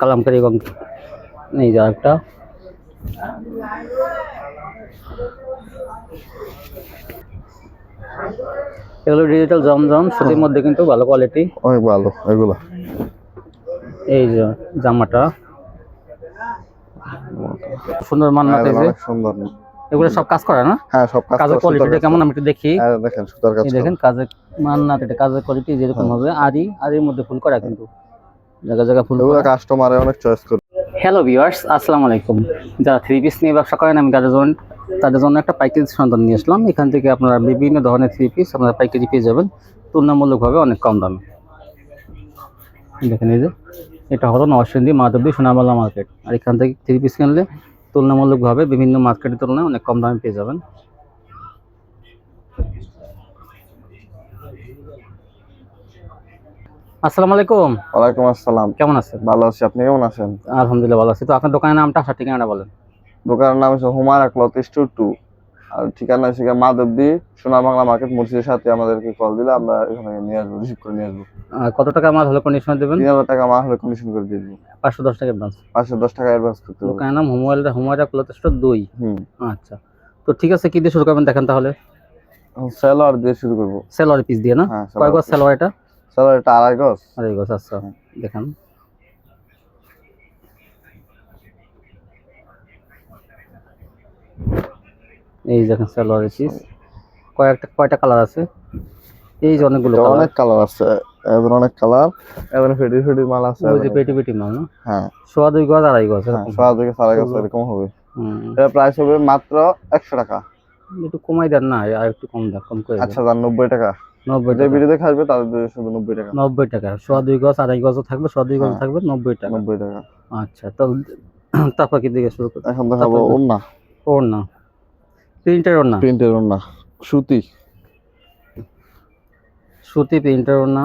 কালামকারি এবং এই যে একটা এগুলো ডিজিটাল জমজম সুতির মধ্যে কিন্তু ভালো কোয়ালিটি অনেক ভালো এগুলো। এই যে জামাটা। সুন্দর মান্নাত এই যে। সুন্দর। এগুলো সব কাজ করে না? হ্যাঁ সব কাজ কাজের করা কোয়ালিটিটা কেমন আমি একটু দেখি। হ্যাঁ দেখেন সুতার কাজ দেখেন কাজের মান্নাত এটা কাজের কোয়ালিটি যেরকম হবে আরি আরির মধ্যে ফুল করা কিন্তু। জায়গা জায়গা ফুল কাস্টমারে অনেক চয়েস করে। হ্যালো ভিউয়ার্স আসসালামু আলাইকুম। যারা থ্রি পিস নিয়ে ব্যবসা করেন আমি তাদের জন্য তাদের জন্য একটা পাইকারি সন্ধান নিয়ে আসলাম। এখান থেকে আপনারা বিভিন্ন ধরনের থ্রি পিস আপনারা পাইকারি পেয়ে যাবেন। তুলনামূলকভাবে অনেক কম দামে। দেখেন এই যে এটা হলো নরসিংদী মাধবদী সোনামালা মার্কেট আর এখান থেকে থ্রি পিস কিনলে তুলনামূলকভাবে বিভিন্ন মার্কেটের তুলনায় অনেক কম দামে পেয়ে যাবেন। আসসালামু আলাইকুম। ওয়ালাইকুম আসসালাম। কেমন আছেন? ভালো আছি আপনি কেমন আছেন? আলহামদুলিল্লাহ ভালো আছি। তো আপনার দোকানের নামটা আসার ঠিকানাটা বলেন। দোকানের নাম হচ্ছে হুমায়রা ক্লথ স্টোর টু। আর ঠিকানা হচ্ছে মাধবদী সোনা বাংলা মার্কেট মসজিদের সাথে আমাদেরকে কল দিলে আমরা এখানে নিয়ে আসব রিসিভ করে নিয়ে আসব। কত টাকা মাল হলে কন্ডিশন দেবেন? তিন হাজার টাকা মা হলে কন্ডিশন করে দিয়ে দিবো। পাঁচশো দশ টাকা অ্যাডভান্স পাঁচশো দশ টাকা অ্যাডভান্স করতে হবে। দোকানের নাম হুমায়রা হুমায়রা ক্লথ স্টোর দুই। হুম। আচ্ছা। তো ঠিক আছে কি দিয়ে শুরু করবেন দেখেন তাহলে? সেলোয়ার দিয়ে শুরু করব। সেলোয়ার পিস দিয়ে না? হ্যাঁ কয় গজ সেলোয়ার এটা? সেলোয়ার এটা আড়াই গজ। আরে গজ আচ্ছা দেখেন। এই দেখেন সেলোয়ার পিস। কয়েকটা কয়টা কালার আছে? এই যে অনেকগুলো অনেক কালার আছে এবার অনেক কালার। এবার ফেডি ফেডি মাল আছে ওই যে পেটি পেটি মাল না? হ্যাঁ। সোয়া দুই গজ আড়াই গজ হ্যাঁ। সোয়া থেকে সাড়ে গজ এরকম হবে। হুম। এটা প্রাইস হবে মাত্র একশো টাকা। একটু কমাই দেন না আর একটু কম দেন কম করে। আচ্ছা যার নব্বই টাকা। নব্বই যে টাকা। ভিডিও আসবে তাদের শুধু নব্বই টাকা। নব্বই টাকা। সোয়া দুই গজ আড়াই গজও থাকবে সোয়া দুই গজ হ্যাঁ। থাকবে নব্বই টাকা। নব্বই টাকা। আচ্ছা তো তারপর কি দিকে শুরু করতে এখন দেখাবো তারপর- ওন্না ওর না প্রিন্টার ওর না প্রিন্টের সুতি। সুতি প্রিন্টার ওর না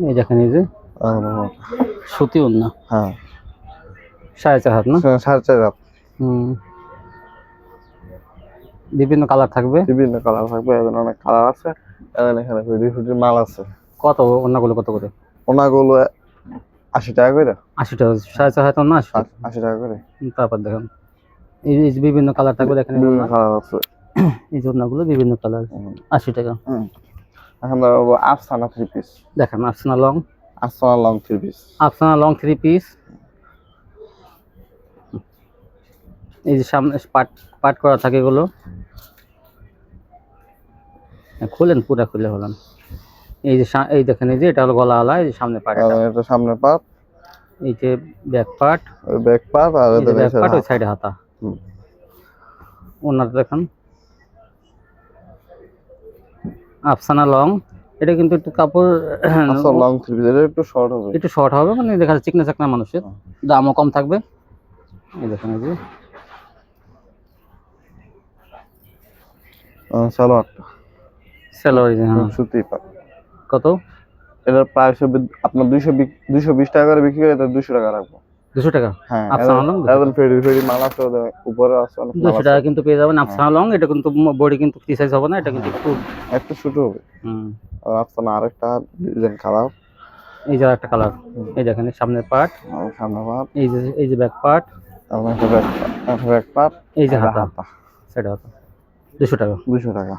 এই দেখেন এই যে। সুতি ওর না হ্যাঁ। সাড়ে চার হাত না? সাড়ে চার হাত। হুম। বিভিন্ন কালার থাকবে? বিভিন্ন কালার থাকবে এখানে অনেক কালার আছে এখানে এখানে মাল আছে। কত অন্যগুলো কত করে? ওনাগুলো আশি টাকা করে। আশি টাকা সাড়ে চার হাত না আশি টাকা? করে। তারপর দেখেন। এই বিভিন্ন কালার থাকবে এই বিভিন্ন কালার আছে। এই জন্যগুলো বিভিন্ন কালার। আশি টাকা। এখন আফসানা থ্রি পিস দেখেন Afsana long Afsana long three piece Afsana long three piece এই যে সামনে পাট পাট করা থাকে এগুলো। হ্যাঁ, খুলেন পুরা খুলে হলাম এই যে এই দেখেন এই যে এটা হলো গলা আলা এই যে সামনে পাট এটা। এটা সামনে পাত এই যে ব্যাক পাট ওই ব্যাক পাত আর এই যে ব্যাক পাট ওই সাইডে হাতা। ওনার দেখেন। আফসানা লং। এটা কিন্তু একটু কাপড় লং থ্রি এটা একটু শর্ট হবে। একটু শর্ট হবে মানে দেখা যাচ্ছে চিকনা চাকনা মানুষের দামও কম থাকবে। এই দেখেন এই যে। সালোয়ারটা স্যালারি হ্যাঁ। সুতি পাট। কত? এটার প্রাইস হবে আপনার দুইশো দুইশো বিশ টাকা করে বিক্রি করে এটা দুশো টাকা রাখব। দুশো টাকা? হ্যাঁ আফসানা ফেরি ফেরি মাল আছে উপরে আছে দুশো টাকা কিন্তু পেয়ে যাবেন আফসানা লং এটা কিন্তু বডি কিন্তু ফ্রি সাইজ হবে না এটা কিন্তু একটু একটু ছোট হবে। হুম, আর আফসানা আরেকটা ডিজাইন খারাপ এই যে একটা কালার এই দেখেন সামনের পার্ট এই যে এই যে ব্যাক পার্ট ব্যাক এই যে হাতা। হাতা। সেটা হাতা। দুশো টাকা। দুশো টাকা।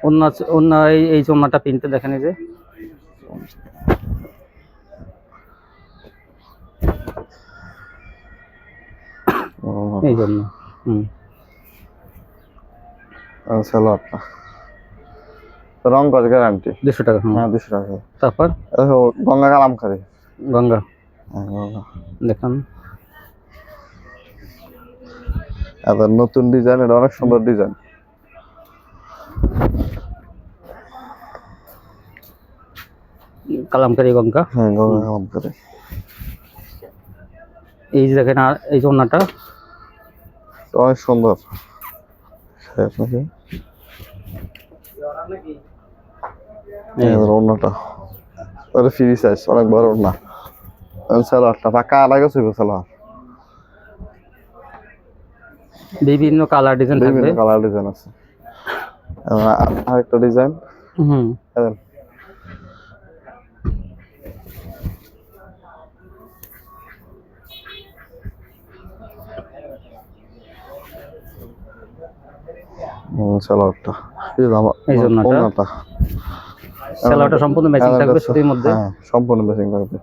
অন্য অন্য এই এই জমাটা প্রিন্টে দেখেন এই যে। এই জন্য হুম। সালোয়ারটা রং কাজ গ্যারান্টি দুশো টাকা হ্যাঁ দুশো টাকা। তারপর? গঙ্গা কালাম খারি গঙ্গা। হ্যাঁ, গঙ্গা। দেখেন। এবার নতুন ডিজাইন এটা অনেক সুন্দর ডিজাইন কালামকারি গঙ্গা। হ্যাঁ গঙ্গা কালাম খারি এই যে দেখেন আর এই জন্যটা অনেক সুন্দর। আপনাকে ফ্রি সাইজ অনেক বড় না সালোয়ারটা পাকা আলাদা ছিল সালোয়ার। বিভিন্ন কালার ডিজাইন থাকবে। বিভিন্ন কালার ডিজাইন আছে। আরেকটা ডিজাইন হুম। এই সম্পূর্ণ ম্যাচিং থাকবে সুতির মধ্যে? হ্যাঁ সম্পূর্ণ ম্যাচিং থাকবে।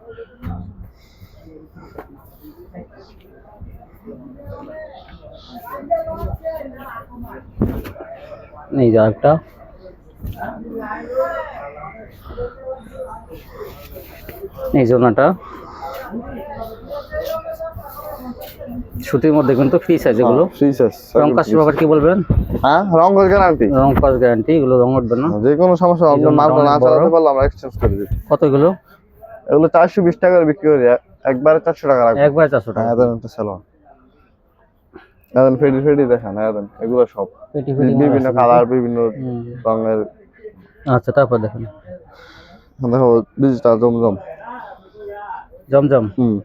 এই যে একটা এই জন্যটা সুতির মধ্যে কিন্তু ফ্রি সাইজ এগুলো। ফ্রি সাইজ রং কাজ ব্যাপার কি বলবেন? হ্যাঁ রং গ্যারান্টি রং কাজ গ্যারান্টি এগুলো রং উঠবে না। যে কোনো সমস্যা আপনার মাল না। চালাতে পারলে আমরা এক্সচেঞ্জ করে দিই। কত এগুলো? এগুলো চারশো বিশ টাকা করে বিক্রি করি। এক- একবারে চারশো টাকা রাখব। একবার চারশো টাকা। হ্যাঁ একটা সালোয়ার এখন ফেডি ফেডি দেখেন হ্যাঁ দেন এগুলো সব। বিভিন্ন কালার বিভিন্ন রঙের। আচ্ছা তারপর দেখেন। দেখো ডিজিটাল জমজম। জমজম? হুম।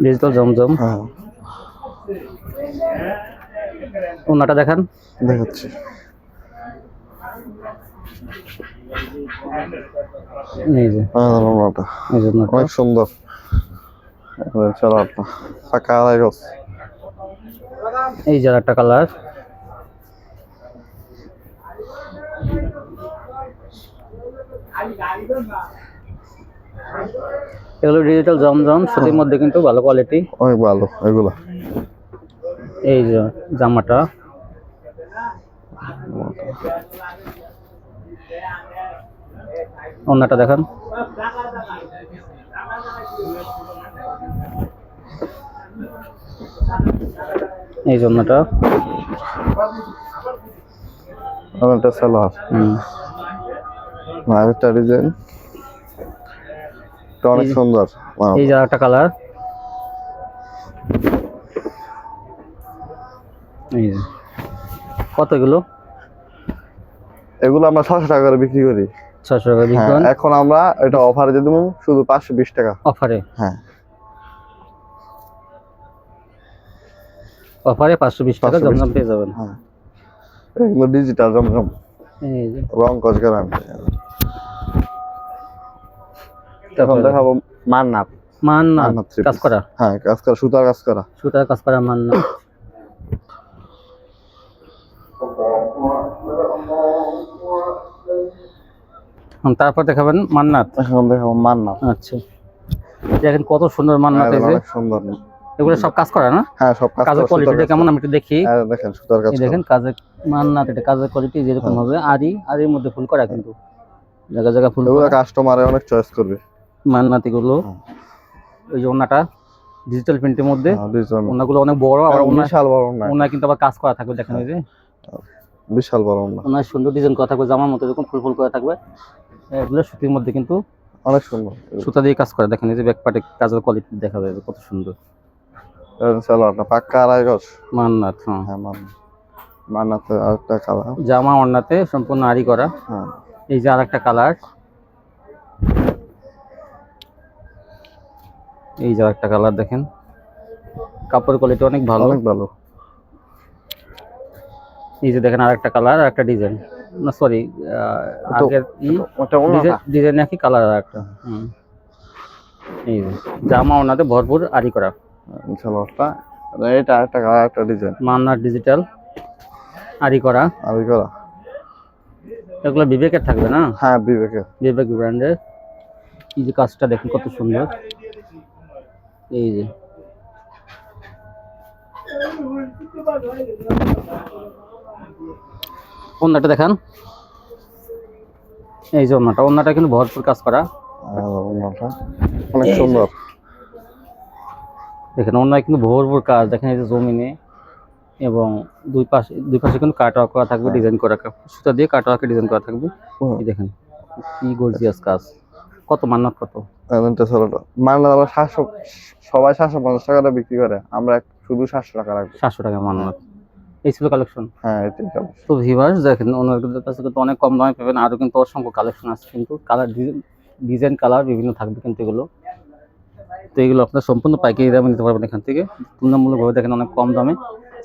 ডিজিটাল জমজম? হ্যাঁ। ওনাটা দেখান। দেখাচ্ছি। এই যে। হ্যাঁ রঙটা অনেক সুন্দর। সালোয়ারটা ফাঁকা আড়াই গজ এই যে একটা কালার। এগুলো ডিজিটাল জমজম সুতির মধ্যে কিন্তু ভালো কোয়ালিটি অনেক ভালো এগুলো। এই যে জামাটা। অন্যটা দেখান। এই জন্যটা অনেকটা সালোয়ার। আরেকটা ডিজাইন। অনেক সুন্দর। এই যে একটা কালার। এই যে। কত এগুলো? এগুলো আমরা ছশো টাকা করে বিক্রি করি। ছশো টাকা হ্যাঁ, এখন আমরা এটা অফারে দিয়ে দেবো শুধু পাঁচশো বিশ টাকা। অফারে হ্যাঁ। অফারে পাঁচশো বিশ টাকা 520 জমজম পেয়ে যাবেন। হ্যাঁ। এগুলো ডিজিটাল জমজম। রং কস গ্যারান্টি এখন দেখাবো মান মান্নাত three কাজ করা? হ্যাঁ কাজ করা সুতার কাজ করা। সুতার কাজ করা মান তারপর দেখাবেন মান্নাত? এখন দেখাবো মান্নাত। আচ্ছা। দেখেন কত সুন্দর মান্নাত এই যে। সুন্দর। এগুলো সব কাজ করা না? হ্যাঁ সব কাজ কাজের কোয়ালিটিটা কেমন? আমি একটু দেখি। হ্যাঁ দেখেন সুতার কাজ দেখেন কাজের মান্নাত এটা কাজের কোয়ালিটি যেরকম হবে আরি আরির মধ্যে ফুল করা কিন্তু। জায়গা জায়গা ফুল এগুলো কাস্টমারে অনেক চয়েস করবে। মান্নাতি গুলো হুম। ওই যে ওনাটা ডিজিটাল প্রিন্টের মধ্যে। হ্যাঁ। ওনাগুলো অনেক বড় আবার হ্যাঁ, ওনা বিশাল বড় না ওনা কিন্তু আবার কাজ করা থাকবে দেখেন এই যে। বিশাল বড় না ওনার সুন্দর ডিজাইন করা থাকবে জামার মতো এরকম ফুল ফুল করা থাকবে। এগুলো সুতির মধ্যে কিন্তু অনেক সুন্দর। সুতা দিয়ে কাজ করে। দেখেন এই যে ব্যাক পার্টে কাজের কোয়ালিটি দেখা যাবে কত সুন্দর। সালোয়ারটা পাক্কা আড়াই গজ। মান্নাত হ্যাঁ। হ্যাঁ মান মান্নাতে আরেকটা কালার জামা ওড়নাতে সম্পূর্ণ আরি করা। হ্যাঁ। এই যে আরেকটা কালার এই যে আরেকটা কালার দেখেন। কাপড় কোয়ালিটি অনেক ভালো। অনেক ভালো। এই যে দেখেন আরেকটা কালার আর একটা ডিজাইন না সরি আগের ডিজাইন একই কালার আর একটা হুম। এই যে জামা ওনাতে ভরপুর আরি করা। সালোয়ারটা এটা একটা কালার একটা ডিজাইন মান্নার ডিজিটাল আরি করা। আর করা। এগুলো বিবেকের থাকবে না? হ্যাঁ বিবেকের। বিবেক ব্র্যান্ডের এই যে কাজটা দেখুন কত সুন্দর। এই যে। অন্যটা দেখান। এই যে অন্যটা অন্যটা কিন্তু ভরপুর কাজ করা। অনেক সুন্দর। দেখেন অন্যায় কিন্তু ভরপুর কাজ। দেখেন এই যে জমিনে এবং দুই পাশে দুই পাশে কিন্তু কাট করা থাকবে ডিজাইন করা সুতা দিয়ে কাট ডিজাইন করা থাকবে। দেখেন কি গর্জিয়াস কাজ। কত মান্নাত কত। এমনটা মানে আমরা সাতশো সবাই সাতশো পঞ্চাশ টাকা করে বিক্রি করে। আমরা শুধু সাতশো টাকা রাখব। সাতশো টাকা মান্নাত। এই ছিল কালেকশন হ্যাঁ এটাই তো ভিভার্স দেখেন ওনাদের কাছে কিন্তু অনেক কম দামে পাবেন আরও কিন্তু অসংখ্য কালেকশন আছে কিন্তু। কালার ডিজাইন কালার বিভিন্ন থাকবে কিন্তু এগুলো। তো এগুলো আপনার সম্পূর্ণ পাইকারি দামে নিতে পারবেন এখান থেকে। তুলনামূলকভাবে দেখেন অনেক কম দামে।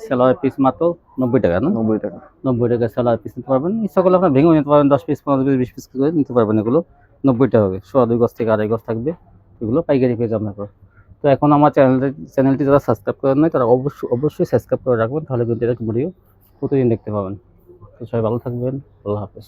সেলার পিস মাত্র নব্বই টাকা না? নব্বই টাকা। নব্বই টাকা সেলার পিস নিতে পারবেন। এই সকল আপনার ভেঙেও নিতে পারবেন দশ পিস পনেরো পিস বিশ পিস করে নিতে পারবেন এগুলো। নব্বই টাকা হবে সোয়া দুই গজ থেকে আড়াই গজ থাকবে। এগুলো পাইকারি পেয়ে যাবেন আপনার। তো এখন আমার চ্যানেলটি চ্যানেলটি যারা সাবস্ক্রাইব করেন নাই, তারা অবশ্যই অবশ্যই সাবস্ক্রাইব করে রাখবেন, তাহলে কিন্তু এরকম ভিডিও প্রতিদিন দেখতে পাবেন। তো সবাই ভালো থাকবেন, আল্লাহ হাফেজ।